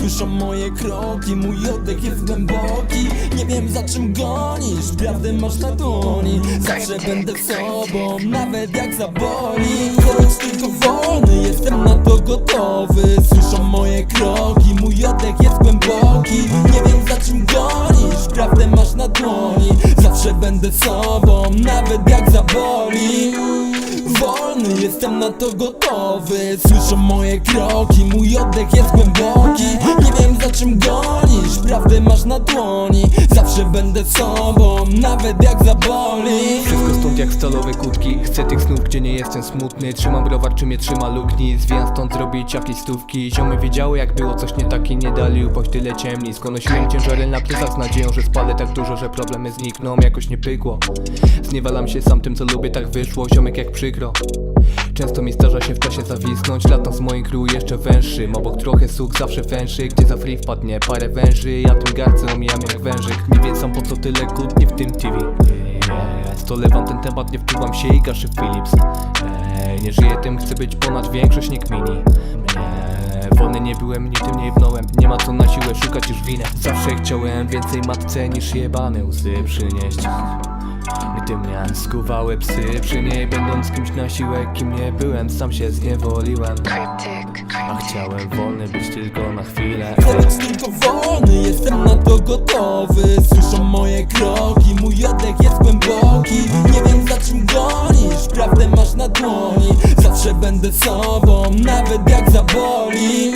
Słyszą moje kroki, mój oddech jest głęboki. Nie wiem za czym gonisz, prawdę masz na dłoni. Zawsze będę sobą, nawet jak zaboli. Choć tylko wolny, jestem na to gotowy. Słyszą moje kroki, mój oddech jest głęboki. Nie wiem za czym gonisz, prawdę masz na dłoni. Zawsze będę sobą, nawet jak zaboli Wolny, jestem na to gotowy. Słyszą moje kroki, mój oddech jest głęboki. Nie wiem za czym gonisz, prawdę masz na dłoni. Zawsze będę sobą, nawet jak zaboli. Wszystko stąd jak stalowe kutki Chcę tych snów, gdzie nie jestem smutny. Trzymam browar, czy mnie trzyma lukni Zwijam stąd zrobić jakieś stówki. Ziomy wiedziały jak było coś nie tak i nie dali upaść tyle ciemni. Skonosiłem ciężary na plecach z nadzieją, że spalę tak dużo, że problemy znikną. Jakoś nie pykło. Zniewalam się sam tym co lubię, tak wyszło. Ziomek jak przykro Często mi zdarza się w czasie zawisnąć Latam z moim crew jeszcze węższym. Obok trochę suk zawsze węży Gdzie za free wpadnie parę węży. Ja tym gardzę omijam jak wężyk. Nie wiem sam po co tyle kłótni w tym TV. Stolewam ten temat, nie wczuwam się i gaszy Philips. Nie żyję tym, chcę być ponad większość, nie kmini wolny nie byłem, ni tym nie jebnąłem Nie ma co na siłę szukać już winę Zawsze chciałem więcej matce niż jebane łzy przynieść gdy mnie skuwały psy przy niej Będąc kimś na siłę, kim nie byłem Sam się zniewoliłem. A chciałem wolny być tylko na chwilę. Choć tylko wolny, jestem na to gotowy. Słyszą moje kroki, mój oddech jest głęboki. Nie wiem za czym gonisz, prawdę masz na dłoni. Zawsze będę sobą, nawet jak zaboli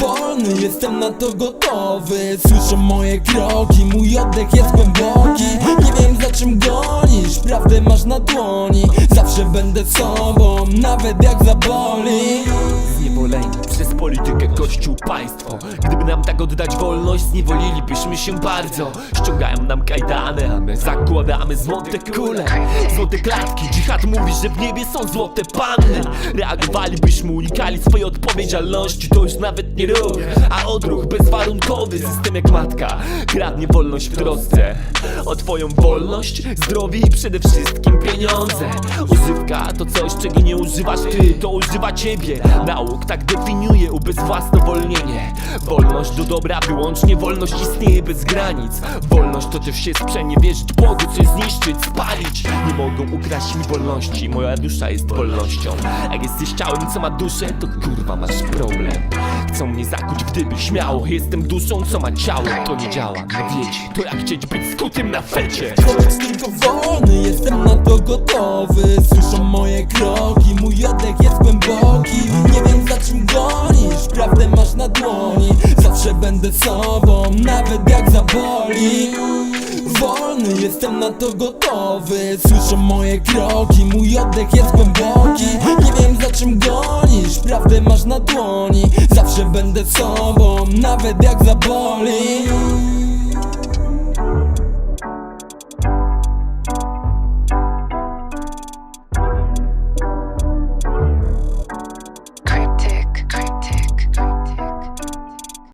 Wolny, jestem na to gotowy. Słyszą moje kroki, mój oddech jest głęboki. Nie wiem za czym gonisz, prawdę masz na dłoni. Zawsze będę sobą, nawet jak zaboli. Zniewoleni przez politykę, kościół, państwo. Gdyby nam tak oddać wolność, zniewolilibyśmy się bardzo. Ściągają nam kajdany, a my zakładamy złote kule Złote klatki, dżihad mówi, że w niebie są złote panny. Reagowalibyśmy, unikali swojej odpowiedzialności. To już nawet nie ruch, a odruch bezwarunkowy. System jak matka, kradnie wolność w trosce O twoją wolność, zdrowie i przede wszystkim pieniądze. Używka to coś, czego nie używasz ty, to używa ciebie. Nauk tak definiuje ubezwłasnowolnienie Wolność do dobra, wyłącznie wolność istnieje bez granic. Wolność to też się sprzeniewierzyć Bogu, coś zniszczyć, spalić. Nie mogą ukraść mi wolności, moja dusza jest wolnością. Jak jesteś ciałem, co ma duszę, to kurwa masz problem. Chcą mnie zakuć w dyby, śmiało Jestem duszą, co ma ciało, to nie działa No wiecie, to jak chcieć być skutym na fecie. Choć tylko wolny, jestem na to gotowy. Słyszą moje kroki, mój sobą, nawet jak zaboli. Wolny, jestem na to gotowy. Słyszą moje kroki, mój oddech jest głęboki. Nie wiem za czym gonisz, prawdę masz na dłoni. Zawsze będę sobą, nawet jak zaboli